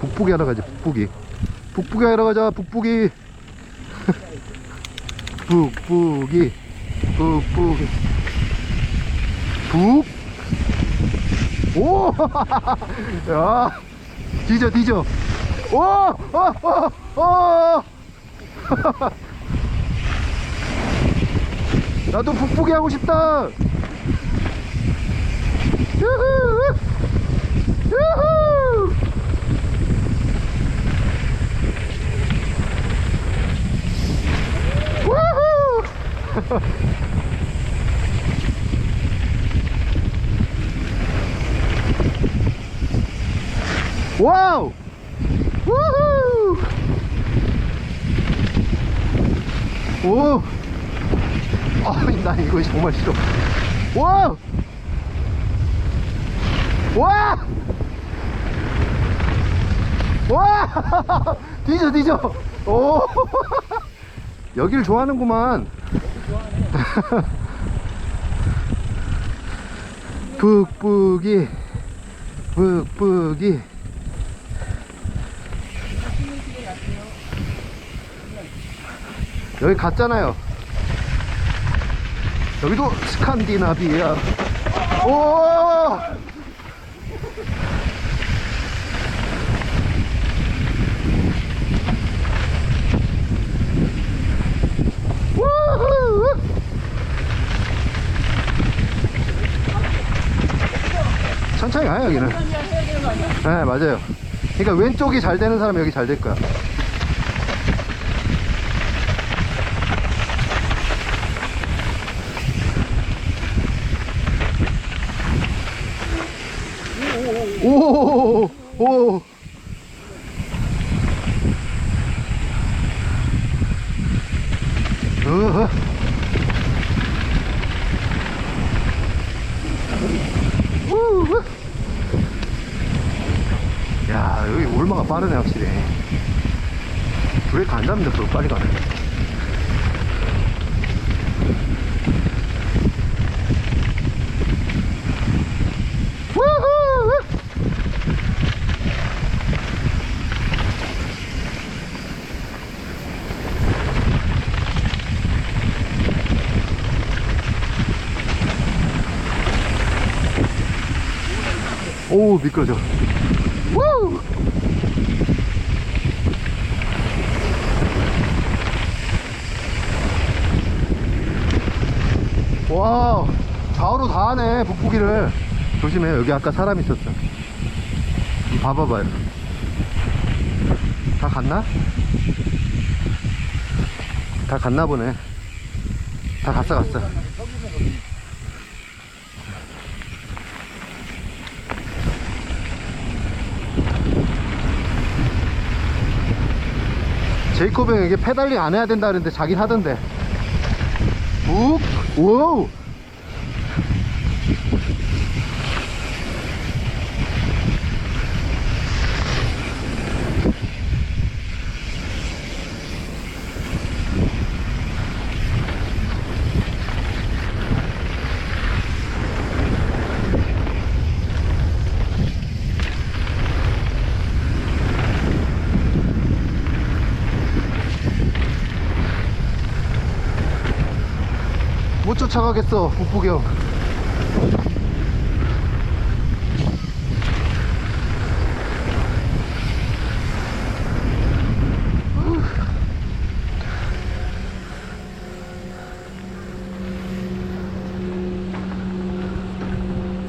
북부기 하러 가자 북부기 북부기 하러 가자 북부기 북부기 북부기 북 오! 야 뒤져 뒤져 오! 어! 어! 어! 나도 북부기 하고 싶다 유후! 유후! 우후! 와우! 우후! 오! 아니, 나 이거 정말 싫어. 와! 와! 와! 뒤져, 뒤져! 오! 여길 좋아하는구만. 북북이, 북북이. 여기 갔잖아요. 여기도 스칸디나비아. 오! 우후! 천천히 가요 여기는. 네 맞아요. 그러니까 왼쪽이 잘 되는 사람 여기 잘 될 거야. 오, 오, 어허. 우 후. 야, 여기 올마가 빠르네, 확실히. 안 잡는데, 더 빨리 가네. 우후. 오 미끄러져. 우! 와 좌우로 다 하네 북부기를. 조심해 여기 아까 사람 있었어 좀 봐봐봐요. 다 갔나? 다 갔나 보네. 다 갔어 갔어 제이콥 형에게 페달링 안 해야 된다 그랬는데 자긴 하던데. 욱 우와우 못 쫓아가겠어 북부경